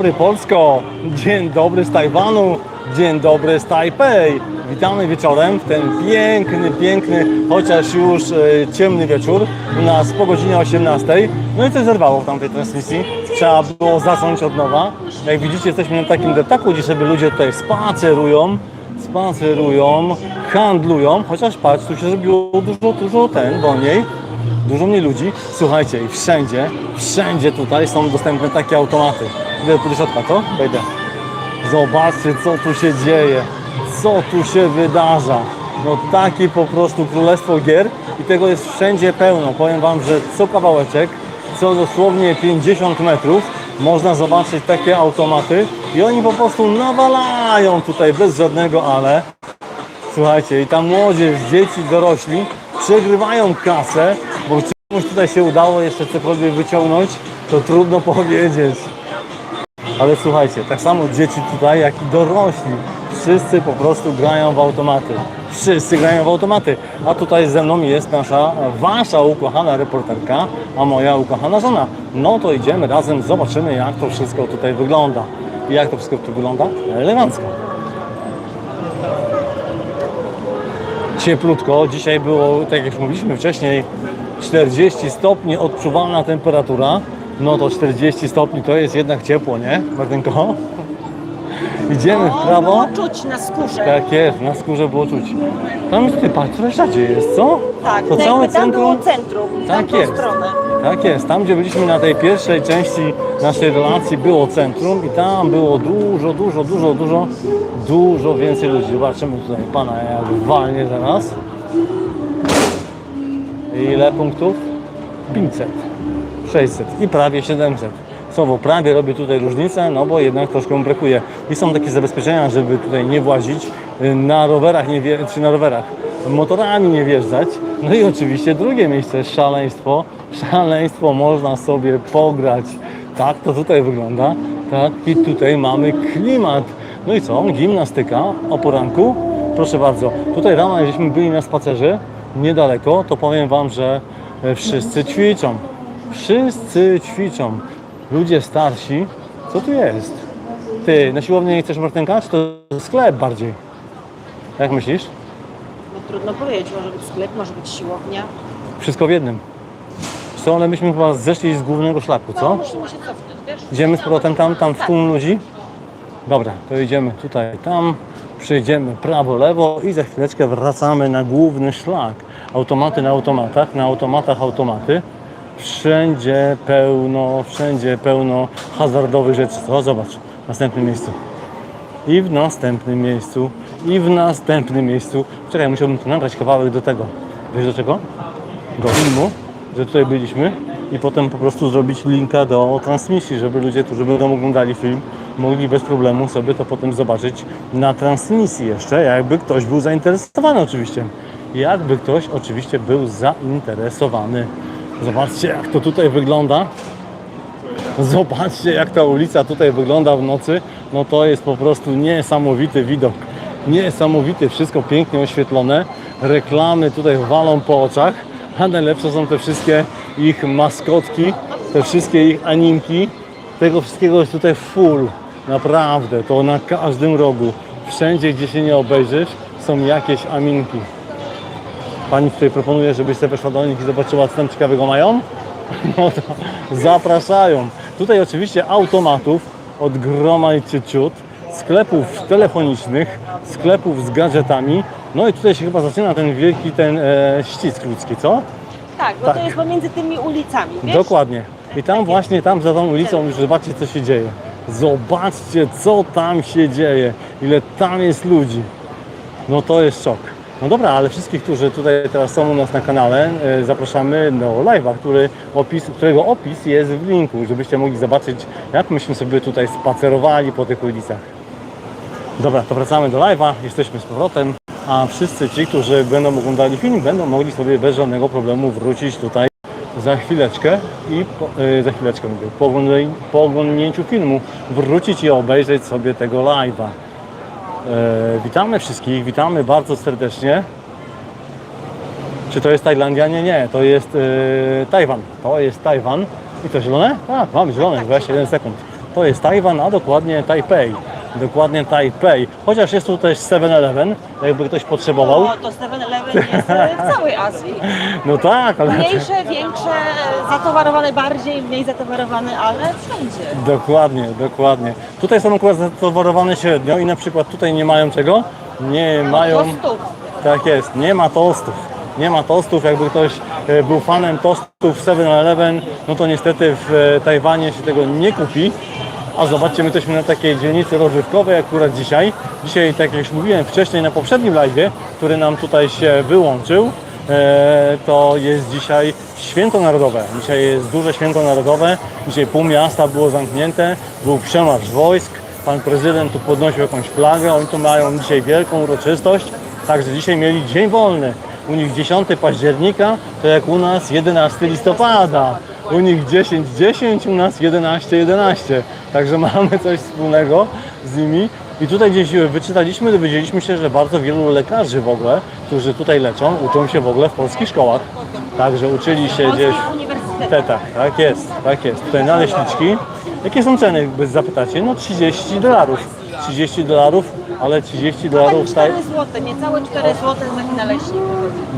dobry Polsko, dzień dobry z Tajwanu, dzień dobry z Tajpej. Witamy wieczorem w ten piękny, piękny, chociaż już e, ciemny wieczór, u nas po godzinie 18. No i coś zerwało w tamtej transmisji, trzeba było zacząć od nowa. Jak widzicie jesteśmy na takim deptaku, gdzie sobie ludzie tutaj spacerują, spacerują, handlują, chociaż patrz, tu się zrobiło dużo, dużo ten, wolniej dużo mniej ludzi. Słuchajcie, i wszędzie, wszędzie tutaj są dostępne takie automaty. Idę tu do środka, to? Wejdę. Zobaczcie, co tu się dzieje, co tu się wydarza. No takie po prostu królestwo gier i tego jest wszędzie pełno. Powiem Wam, że co kawałeczek, co dosłownie 50 metrów można zobaczyć takie automaty i oni po prostu nawalają tutaj bez żadnego ale. Słuchajcie, i ta młodzież, dzieci, dorośli przegrywają kasę, bo czy tutaj się udało jeszcze cokolwiek wyciągnąć, to trudno powiedzieć. Ale słuchajcie, tak samo dzieci tutaj, jak i dorośli, wszyscy po prostu grają w automaty. Wszyscy grają w automaty. A tutaj ze mną jest nasza, wasza ukochana reporterka, a moja ukochana żona. No to idziemy razem, zobaczymy jak to wszystko tutaj wygląda. I jak to wszystko tu wygląda? Elegancko. cieplutko. Dzisiaj było, tak jak mówiliśmy wcześniej, 40 stopni odczuwalna temperatura. No to 40 stopni to jest jednak ciepło, nie, Martynko? Idziemy w prawo. Było czuć na skórze. Tak jest, na skórze było czuć. Tam jest, ty patrz, coraz rzadziej jest, co? Tak, to tak całe tam było centrum. centrum, w Tak jest. stronę. Tak jest, tam gdzie byliśmy na tej pierwszej części naszej relacji było centrum i tam było dużo, dużo, dużo, dużo, dużo więcej ludzi. Zobaczymy tutaj pana jak walnie zaraz. Ile punktów? 500, 600 i prawie 700. Słowo prawie robi tutaj różnicę, no bo jednak troszkę mu brakuje. I są takie zabezpieczenia, żeby tutaj nie włazić, y, na rowerach nie wje- czy na rowerach, motorami nie wjeżdżać. No i oczywiście drugie miejsce, szaleństwo. Szaleństwo można sobie pograć. Tak to tutaj wygląda. Tak i tutaj mamy klimat. No i co? Gimnastyka o poranku. Proszę bardzo. Tutaj rano, żeśmy byli na spacerze, niedaleko, to powiem Wam, że e, wszyscy ćwiczą. Wszyscy ćwiczą. Ludzie starsi. Co tu jest? Ty, na siłownię nie chcesz Martynka, czy to sklep bardziej? Jak myślisz? No trudno powiedzieć, może być sklep, może być siłownia. Wszystko w jednym. Co, ale myśmy chyba zeszli z głównego szlaku, No, co? musimy się cofnąć, wiesz? Idziemy z powrotem tam, tam w tłum ludzi? Dobra, to idziemy tutaj, tam, przejdziemy prawo, lewo i za chwileczkę wracamy na główny szlak. Automaty na automatach, na automatach automaty. Wszędzie pełno, wszędzie pełno hazardowych rzeczy. O, zobacz, w następnym miejscu. I w następnym miejscu, i w następnym miejscu. Czekaj, musiałbym tu nagrać kawałek do tego. Wiesz do czego? do filmu, że tutaj byliśmy i potem po prostu zrobić linka do transmisji, żeby ludzie, którzy będą oglądali film, mogli bez problemu sobie to potem zobaczyć na transmisji jeszcze, jakby ktoś był zainteresowany oczywiście. Jakby ktoś oczywiście był zainteresowany. Zobaczcie jak to tutaj wygląda. Zobaczcie jak ta ulica tutaj wygląda w nocy. No to jest po prostu niesamowity widok. Niesamowity, wszystko pięknie oświetlone. Reklamy tutaj walą po oczach, a najlepsze są te wszystkie ich maskotki, te wszystkie ich animki. Tego wszystkiego jest tutaj full. Naprawdę, to na każdym rogu. Wszędzie, gdzie się nie obejrzysz, są jakieś aminki. Pani tutaj proponuje, żebyś sobie weszła do nich i zobaczyła, co tam ciekawego mają? No to zapraszają. Tutaj oczywiście automatów od groma i ciut, sklepów telefonicznych, sklepów z gadżetami. No i tutaj się chyba zaczyna ten wielki ten e, ścisk ludzki, co? Tak, bo Tak. to jest pomiędzy tymi ulicami, wiesz? Dokładnie. I tam właśnie, tam za tą ulicą już zobaczcie, co się dzieje. Zobaczcie, co tam się dzieje. Ile tam jest ludzi. No to jest szok. No dobra, ale wszystkich, którzy tutaj teraz są u nas na kanale, e, zapraszamy do live'a, który opis, którego opis jest w linku, żebyście mogli zobaczyć, jak myśmy sobie tutaj spacerowali po tych ulicach. Dobra, to wracamy do live'a, jesteśmy z powrotem, a wszyscy ci, którzy będą oglądali film, będą mogli sobie bez żadnego problemu wrócić tutaj za chwileczkę i po, e, za chwileczkę mówię, po, po oglądnięciu filmu wrócić i obejrzeć sobie tego live'a. E, witamy wszystkich, witamy bardzo serdecznie. Czy to jest Tajlandia? Nie, nie, to jest e, Tajwan. To jest Tajwan. I to zielone? Tak, mamy zielone, 21 sekund. to jest Tajwan, a dokładnie Tajpej. Dokładnie Tajpej. Chociaż jest tu też 7-Eleven, jakby ktoś potrzebował. To 7-Eleven jest w całej Azji. No tak, ale... Mniejsze, większe, zatowarowane bardziej, mniej zatowarowane, ale wszędzie. Dokładnie, dokładnie. Tutaj są akurat zatowarowane średnio i na przykład tutaj nie mają czego? Nie mają... Tostów. Tak jest, nie ma tostów. Nie ma tostów, jakby ktoś e, był fanem tostów 7-Eleven, no to niestety w e, Tajwanie się tego nie kupi. A zobaczcie, my jesteśmy na takiej dzielnicy rozrywkowej akurat dzisiaj. Dzisiaj, tak jak już mówiłem wcześniej na poprzednim live, który nam tutaj się wyłączył, e, to jest dzisiaj święto narodowe. Dzisiaj jest duże święto narodowe. Dzisiaj pół miasta było zamknięte, był przemarsz wojsk. Pan prezydent tu podnosił jakąś flagę. Oni tu mają dzisiaj wielką uroczystość. Także dzisiaj mieli dzień wolny. U nich 10 października, to jak u nas 11 listopada. U nich 10-10, u nas 11-11. Także mamy coś wspólnego z nimi. I tutaj gdzieś wyczytaliśmy, dowiedzieliśmy się, że bardzo wielu lekarzy w ogóle, którzy tutaj leczą, uczą się w ogóle w polskich szkołach. Także uczyli się gdzieś w tetach. Tak jest, tak jest. Tutaj naleśniczki. Jakie są ceny, jakby zapytacie? No 30 dolarów. 30 dolarów, ale 30 Pani dolarów staje... 4 zł, niecałe 4 zł za naleśnik.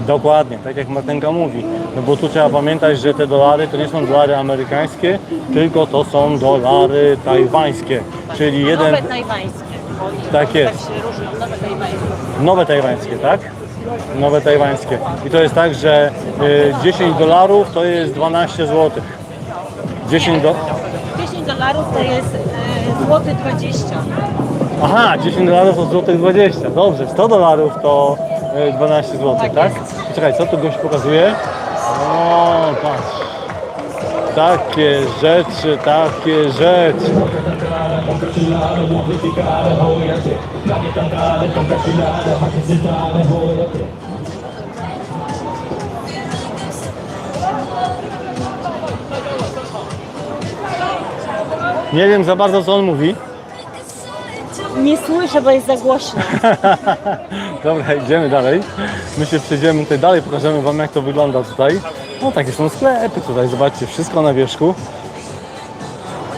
Dokładnie, tak jak Martenka mówi. No bo tu trzeba pamiętać, że te dolary to nie są dolary amerykańskie, tylko to są dolary tajwańskie. Czyli jeden. Nowe tajwańskie. Oni Tak jest. Tak się różnią, nowe tajwańskie. Nowe tajwańskie, tak? Nowe tajwańskie. I to jest tak, że y, 10 dolarów to jest 12 zł. 10 do... 10 dolarów to jest e, złoty 20. Aha, 10 dolarów to złotych 20. Dobrze, 100 dolarów to y, 12 zł, tak? Tak Czekaj, co tu goś pokazuje? O, patrz. Takie rzeczy, takie rzeczy. Nie wiem za bardzo co on mówi. Nie słyszę, bo jest za głośno. Dobra, idziemy dalej. My się przejdziemy tutaj dalej, pokażemy Wam jak to wygląda tutaj. No takie są sklepy tutaj, zobaczcie, wszystko na wierzchu.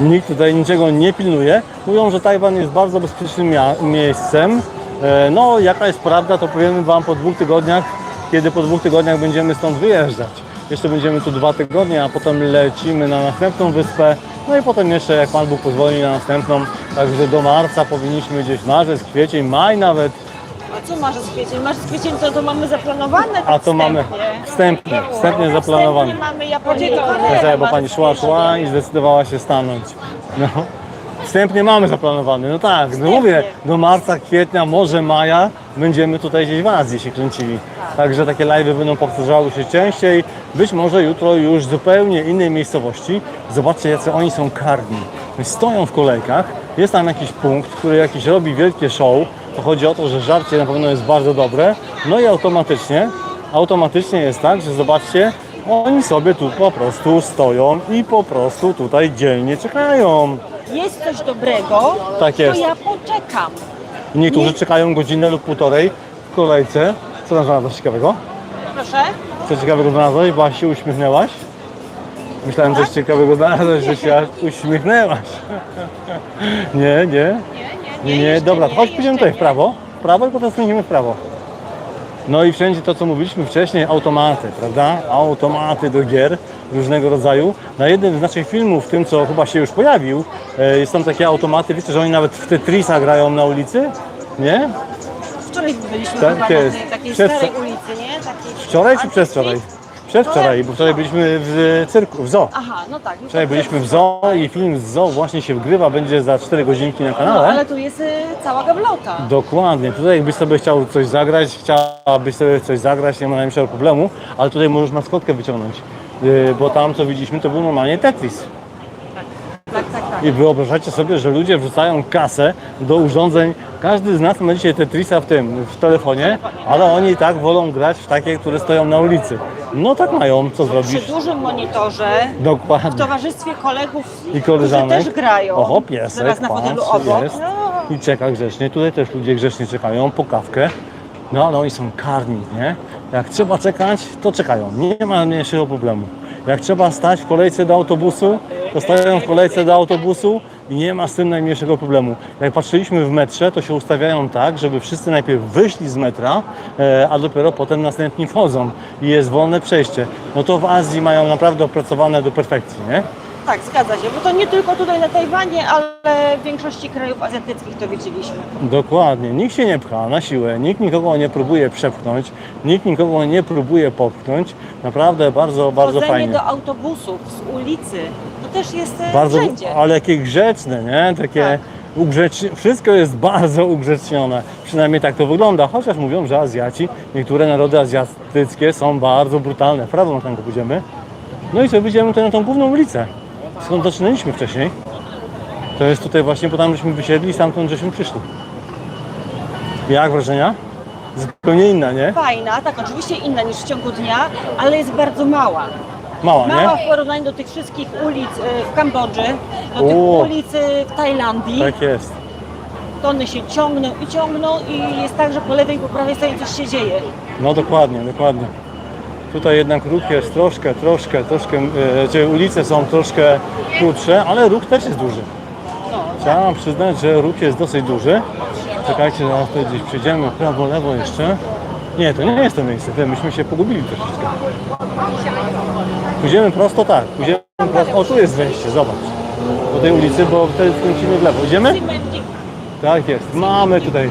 Nikt tutaj niczego nie pilnuje. Mówią, że Tajwan jest bardzo bezpiecznym miejscem. E, No, jaka jest prawda, to powiemy Wam po dwóch tygodniach, kiedy po dwóch tygodniach będziemy stąd wyjeżdżać. Jeszcze będziemy tu dwa tygodnie, a potem lecimy na następną wyspę. No i potem jeszcze, jak Pan Bóg pozwoli, na następną. Także do marca powinniśmy gdzieś marzec, kwiecień, maj nawet. A co masz z kwiecień? Masz z kwiecień, to, to mamy zaplanowane tak A to mamy wstępnie, wstępnie zaplanowane. Wstępnie mamy Japonię Czekaj, Koreę. bo pani szła, szła i zdecydowała się stanąć. No. Wstępnie mamy zaplanowany, no tak, no mówię, do marca, kwietnia, może maja będziemy tutaj gdzieś w Azji się kręcili. Także takie live'y będą powtarzały się częściej. Być może jutro już w zupełnie innej miejscowości. Zobaczcie, jacy oni są karni. Stoją w kolejkach, jest tam jakiś punkt, który jakiś robi wielkie show. To chodzi o to, że żarcie na pewno jest bardzo dobre. No i automatycznie, automatycznie jest tak, że zobaczcie, oni sobie tu po prostu stoją i po prostu tutaj dzielnie czekają. Jest coś dobrego, Tak jest. to ja poczekam. Niektórzy Nie. czekają godzinę lub półtorej w kolejce. Co tam znalazłeś ciekawego? Proszę. Co ciekawego znalazłeś? Bo się uśmiechnęłaś? Myślałem, coś ciekawego znalazłeś, że się aż uśmiechnęłaś. Nie, nie. Nie, nie, jeszcze dobra, to chodź pójdziemy jeszcze tutaj w prawo. W prawo i potem skręcimy w prawo. No i wszędzie to, co mówiliśmy wcześniej, automaty, prawda? Automaty do gier różnego rodzaju. Na jednym z naszych filmów, w tym co chyba się już pojawił, e, jest tam takie automaty, wiecie, że oni nawet w Tetrisa grają na ulicy? Nie? Wczoraj byliśmy Tak chyba jest. na tej takiej Przez- starej ulicy, nie? Takiej... Wczoraj czy przedwczoraj? Przedwczoraj, bo wczoraj byliśmy w cyrku, w zoo. Aha, no tak. No Wczoraj byliśmy w zoo i film z zoo właśnie się wgrywa, będzie za 4 godzinki na No, kanale. ale tu jest y, cała gablota. Dokładnie. Tutaj jakbyś sobie chciał coś zagrać, chciałabyś sobie coś zagrać, nie ma najmniejszego problemu, ale tutaj możesz maskotkę wyciągnąć. Yy, Bo tam, co widzieliśmy, to był normalnie Tetris. Tak, tak, tak. I wyobrażacie sobie, że ludzie wrzucają kasę do urządzeń. Każdy z nas ma dzisiaj Tetrisa w tym, w telefonie, ale oni i tak wolą grać w takie, które stoją na ulicy. No tak mają, co Przy zrobisz? dużym monitorze, w Dokładnie. towarzystwie kolegów, I koleżanek. którzy też grają. Oho, piesek, Zaraz na fotelu patrz, obok. jest. No. I czeka grzecznie. Tutaj też ludzie grzecznie czekają po kawkę. No ale oni są karni, nie? Jak trzeba czekać, to czekają. Nie ma mniejszego problemu. Jak trzeba stać w kolejce do autobusu, to stają w kolejce do autobusu. i nie ma z tym najmniejszego problemu. Jak patrzyliśmy w metrze, to się ustawiają tak, żeby wszyscy najpierw wyszli z metra, e, a dopiero potem następni wchodzą i jest wolne przejście. No to w Azji mają naprawdę opracowane do perfekcji, nie? Tak, zgadza się, bo to nie tylko tutaj na Tajwanie, ale w większości krajów azjatyckich to widzieliśmy. Dokładnie. Nikt się nie pcha na siłę, nikt nikogo nie próbuje przepchnąć, nikt nikogo nie próbuje popchnąć. Naprawdę bardzo, bardzo Chodzenie fajnie. do autobusów z ulicy, to też jest e, Bardzo, wszędzie. ale jakie grzeczne, nie? Takie Tak. ugrzeczni... Wszystko jest bardzo ugrzecznione. Przynajmniej tak to wygląda. Chociaż mówią, że Azjaci, niektóre narody azjatyckie są bardzo brutalne. W prawą tam pójdziemy. No i co, wyjdziemy tutaj na tą główną ulicę. Skąd zaczynaliśmy wcześniej. To jest tutaj właśnie, bo tam żeśmy wysiedli i stamtąd żeśmy przyszli. Jak wrażenia? Zupełnie inna, nie? Fajna, tak, oczywiście inna niż w ciągu dnia, ale jest bardzo mała. Mała, Mała nie? w porównaniu do tych wszystkich ulic e, w Kambodży, do tych O. ulic e, w Tajlandii. Tak jest. To one się ciągną i ciągną i jest tak, że po lewej i po prawej stronie coś się dzieje. No dokładnie, dokładnie. Tutaj jednak ruch jest troszkę, troszkę, troszkę, e, czy ulice są troszkę krótsze, ale ruch też jest duży. Trzeba przyznać, że ruch jest dosyć duży. Czekajcie, zaraz tutaj gdzieś przejdziemy prawo, lewo jeszcze. Nie, to nie jest to miejsce, myśmy się pogubili troszeczkę. Pójdziemy prosto tak, pójdziemy prosto. O, tu jest wejście, zobacz. Do tej ulicy, bo wtedy skręcimy w lewo. Idziemy? Tak jest. Mamy tutaj.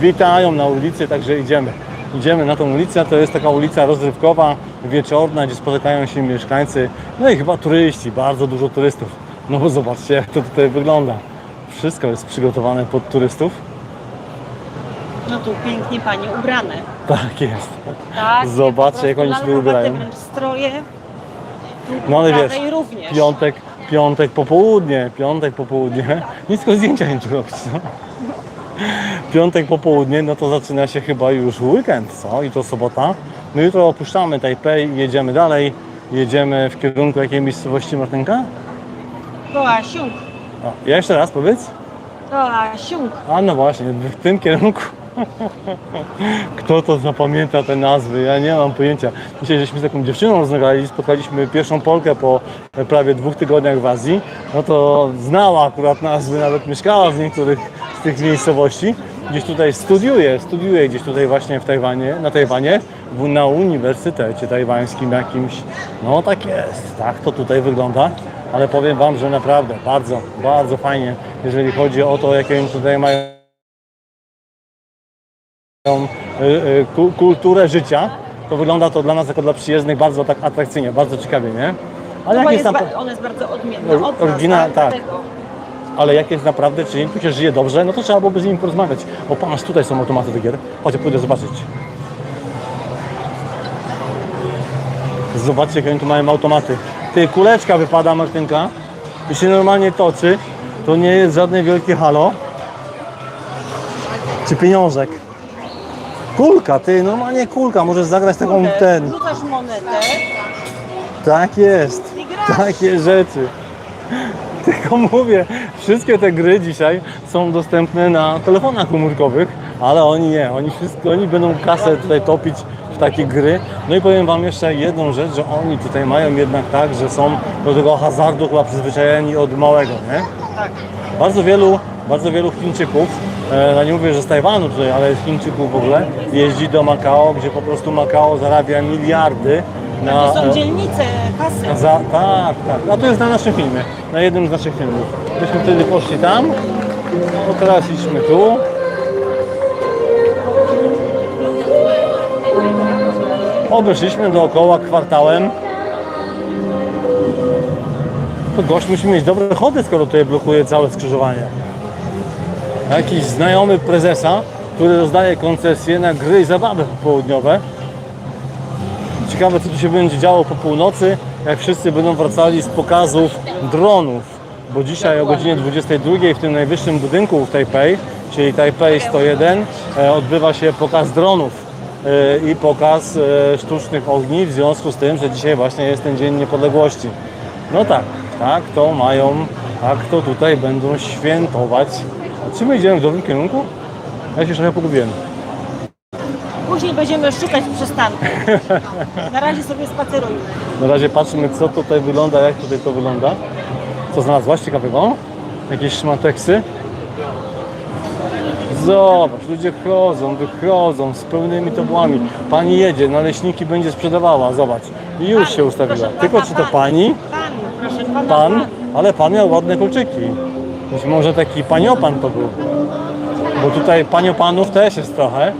Witają na ulicy, także idziemy. Idziemy na tą ulicę. To jest taka ulica rozrywkowa, wieczorna, gdzie spotykają się mieszkańcy, no i chyba turyści, bardzo dużo turystów. No bo zobaczcie, jak to tutaj wygląda. Wszystko jest przygotowane pod turystów. No tu pięknie panie ubrane. Tak jest. Tak, Zobaczcie, jak oni się wręcz stroje. No ale wiesz, prawej również. piątek, piątek popołudnie, piątek popołudnie. Nic tylko zdjęcia nie tu robić, no. Piątek popołudnie, no to zaczyna się chyba już weekend, co? I to sobota. My jutro opuszczamy Tajpej i jedziemy dalej. Jedziemy w kierunku jakiej miejscowości Martynka? Goa Siung. O, jeszcze raz powiedz. Goa Siung. A no właśnie, w tym kierunku. Kto to zapamięta te nazwy? Ja nie mam pojęcia. Dzisiaj żeśmy z taką dziewczyną rozmawiali, spotkaliśmy pierwszą Polkę po prawie dwóch tygodniach w Azji. No to znała akurat nazwy, nawet mieszkała w niektórych z tych miejscowości. Gdzieś tutaj studiuje, studiuje gdzieś tutaj właśnie w Tajwanie, na Tajwanie, na uniwersytecie tajwańskim jakimś. No tak jest, tak to tutaj wygląda. Ale powiem Wam, że naprawdę bardzo, bardzo fajnie, jeżeli chodzi o to, jakie tutaj mają y, y, ku- kulturę życia, to wygląda to dla nas jako dla przyjezdnych bardzo tak atrakcyjnie, bardzo ciekawie, nie? Ale No jak jest, ba- ona jest bardzo odmienna od nas, oryginal- tak. dlatego. Ale jak jest naprawdę, czy tu się żyje dobrze, no to trzeba byłoby z nimi porozmawiać. O, patrz, tutaj są automaty do gier. Chodź, pójdę zobaczyć. Zobaczcie, jakie oni tu mają automaty. Ty, kuleczka wypada, Martynka. I się normalnie toczy. To nie jest żadne wielkie halo. Czy pieniążek. Kulka, ty, normalnie kulka. Możesz zagrać taką ten. Rzucasz monetę, Tak jest. I grasz. Takie rzeczy. Tylko mówię, wszystkie te gry dzisiaj są dostępne na telefonach komórkowych, ale oni nie, oni wszystko, oni będą kasę tutaj topić w takie gry. No i powiem Wam jeszcze jedną rzecz, że oni tutaj mają jednak tak, że są do tego hazardu chyba przyzwyczajeni od małego, nie? tak. Bardzo wielu, bardzo wielu Chińczyków, e, no nie mówię, że z Tajwanu tutaj, ale z Chińczyków w ogóle, jeździ do Makao, gdzie po prostu Makao zarabia miliardy na... To są dzielnice kasy. za, tak, tak. A to jest na naszym filmie, na jednym z naszych filmów. Myśmy wtedy poszli tam, no teraz idźmy tu. Obeszliśmy dookoła kwartałem. To gość musi mieć dobre chody, skoro tutaj blokuje całe skrzyżowanie. Jakiś znajomy prezesa, który rozdaje koncesje na gry i zabawy popołudniowe. Ciekawe, co tu się będzie działo po północy, jak wszyscy będą wracali z pokazów dronów. Bo dzisiaj o godzinie 22 w tym najwyższym budynku w Tajpej, czyli Tajpej 101, e, odbywa się pokaz dronów e, i pokaz e, sztucznych ogni, w związku z tym, że dzisiaj właśnie jest ten Dzień Niepodległości. No tak, tak to mają, tak to tutaj będą świętować. A czy my idziemy w dobrym kierunku? Ja się trochę pogubiłem. Później będziemy szukać przystanku. Na razie sobie spacerujmy. Na razie patrzymy, co tutaj wygląda, jak tutaj to wygląda. Co znalazłaś ciekawego? Jakieś szmateksy. Zobacz, ludzie chodzą, wychodzą z pełnymi tobłami. Pani jedzie, naleśniki będzie sprzedawała, zobacz. I już się ustawiła. Proszę Tylko pana, czy to pan. pani? Pan, proszę pana. Pan? Ale pan miał ładne kolczyki. Być może taki paniopan to był. Bo tutaj paniopanów też jest trochę.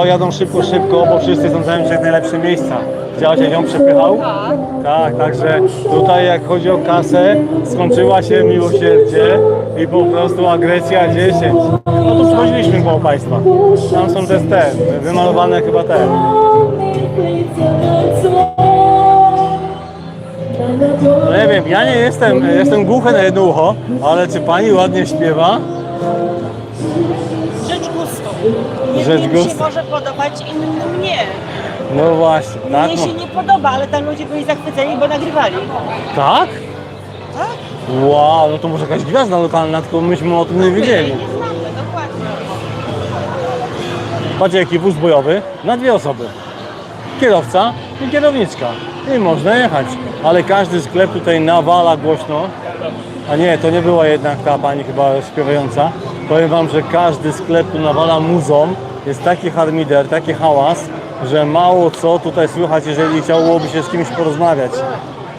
Co, jadą szybko, szybko, bo wszyscy sądzają, że jak najlepsze miejsca. Widziałeś jak ją przepychał? Tak. Tak, także tutaj jak chodzi o kasę, skończyła się miłosierdzie i po prostu agresja 10. No tu przechodziliśmy koło państwa. Tam są też te, wymalowane chyba te. No nie wiem, ja nie jestem, jestem głuchy na jedno ucho, ale czy pani ładnie śpiewa? Rzecz Jednym się gustu. może podobać, innym nie. No właśnie, tak? Mnie No. się nie podoba, ale tam ludzie byli zachwyceni, bo nagrywali. Tak? Tak? Wow, no to może jakaś gwiazda lokalna, tylko myśmy o tym nie wiedzieli. Nie znamy, dokładnie. Patrzcie jaki wóz bojowy na dwie osoby. Kierowca i kierowniczka. I można jechać. Ale każdy sklep tutaj nawala głośno. A nie, to nie była jednak ta pani chyba śpiewająca. Powiem wam, że każdy sklep tu nawala muzą. Jest taki harmider, taki hałas, że mało co tutaj słychać, jeżeli chciałoby się z kimś porozmawiać.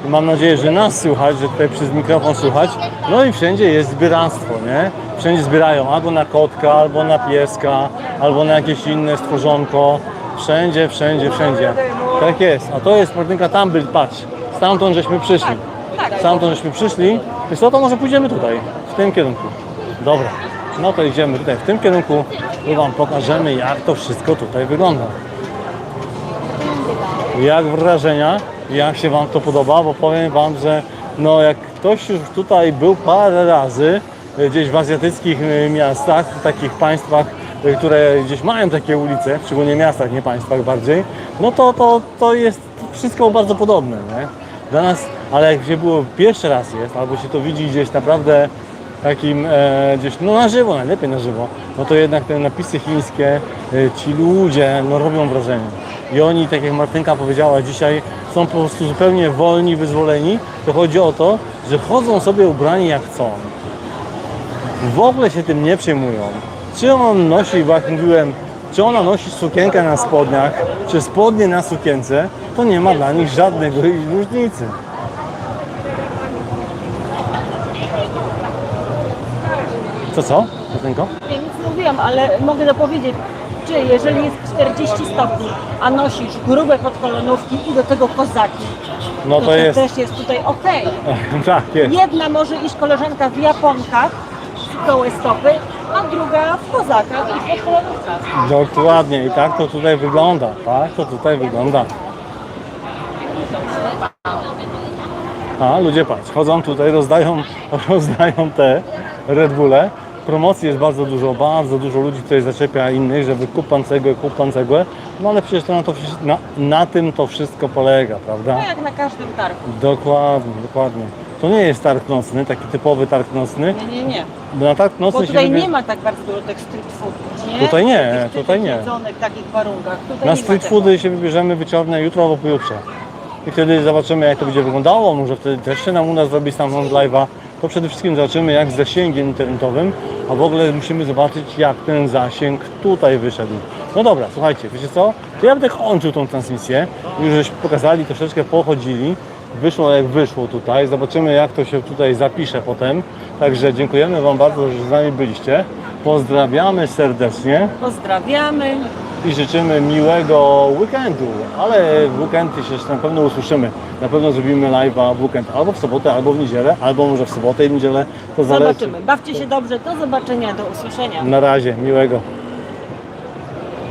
I mam nadzieję, że nas słychać, że tutaj przez mikrofon słychać. No i wszędzie jest zbieractwo, nie? Wszędzie zbierają albo na kotka, albo na pieska, albo na jakieś inne stworzonko. Wszędzie, wszędzie, wszędzie. Tak jest. A to jest Martynka Tambyl, patrz. Stamtąd żeśmy przyszli. Stamtąd żeśmy przyszli. Wiesz co, to może pójdziemy tutaj, w tym kierunku. Dobra. No to idziemy tutaj, w tym kierunku. I Wam pokażemy, jak to wszystko tutaj wygląda. Jak wrażenia, jak się Wam to podoba, bo powiem Wam, że no jak ktoś już tutaj był parę razy e, gdzieś w azjatyckich e, miastach, takich państwach, e, które gdzieś mają takie ulice, szczególnie miastach, nie państwach bardziej, no to, to, to jest wszystko bardzo podobne, nie? Dla nas, ale jak się było pierwszy raz jest, albo się to widzi gdzieś naprawdę takim e, gdzieś, no na żywo, najlepiej na żywo, no to jednak te napisy chińskie, e, ci ludzie, no robią wrażenie. I oni, tak jak Martynka powiedziała dzisiaj, są po prostu zupełnie wolni, wyzwoleni. To chodzi o to, że chodzą sobie ubrani jak chcą. W ogóle się tym nie przejmują. Czy on nosi, bo jak mówiłem, czy ona nosi sukienkę na spodniach, czy spodnie na sukience, to nie ma dla nich żadnej różnicy. Co co? Martynko? Ja nic nie mówiłam, ale mogę dopowiedzieć, czy jeżeli jest 40 stopni, a nosisz grube podkolonówki i do tego kozaki, No to jest. też jest tutaj ok. Tak, jest. Jedna może iść koleżanka w japonkach, w gołe stopy, a druga w kozakach i w podkolonówkach. Dokładnie i tak to tutaj wygląda. Tak to tutaj wygląda. A ludzie patrz, chodzą tutaj, rozdają, rozdają te Red Bulle. Promocji jest bardzo dużo, bardzo dużo ludzi tutaj zaczepia innych, żeby kup pan cegłę, kup pan cegłę. No ale przecież to na, to, na, na tym to wszystko polega, prawda? No jak na każdym targu. Dokładnie, dokładnie. To nie jest targ nocny, taki typowy targ nocny. Nie, nie, nie. Bo na targ Bo nocny się tutaj wybie- nie ma tak bardzo dużo tych street foodów, nie? Tutaj nie, Takich tutaj nie. jedzonych, takich warunkach. Tutaj Na nie ma street tego. foody się wybierzemy wieczorne jutro albo pojutrze. I wtedy zobaczymy jak to będzie wyglądało, może wtedy też się nam uda zrobić stamtąd live'a. To przede wszystkim zobaczymy jak z zasięgiem internetowym, a w ogóle musimy zobaczyć jak ten zasięg tutaj wyszedł. No dobra, słuchajcie, wiecie co? To ja będę kończył tą transmisję. Już żeśmy pokazali, troszeczkę pochodzili. Wyszło jak wyszło tutaj. Zobaczymy jak to się tutaj zapisze potem. Także dziękujemy Wam bardzo, że z nami byliście. Pozdrawiamy serdecznie Pozdrawiamy. i życzymy miłego weekendu. Ale w weekendy się na pewno usłyszymy. Na pewno zrobimy live'a w weekend albo w sobotę, albo w niedzielę, albo może w sobotę i w niedzielę. To zależy. Zobaczymy. Bawcie się dobrze. Do zobaczenia, do usłyszenia. Na razie, miłego.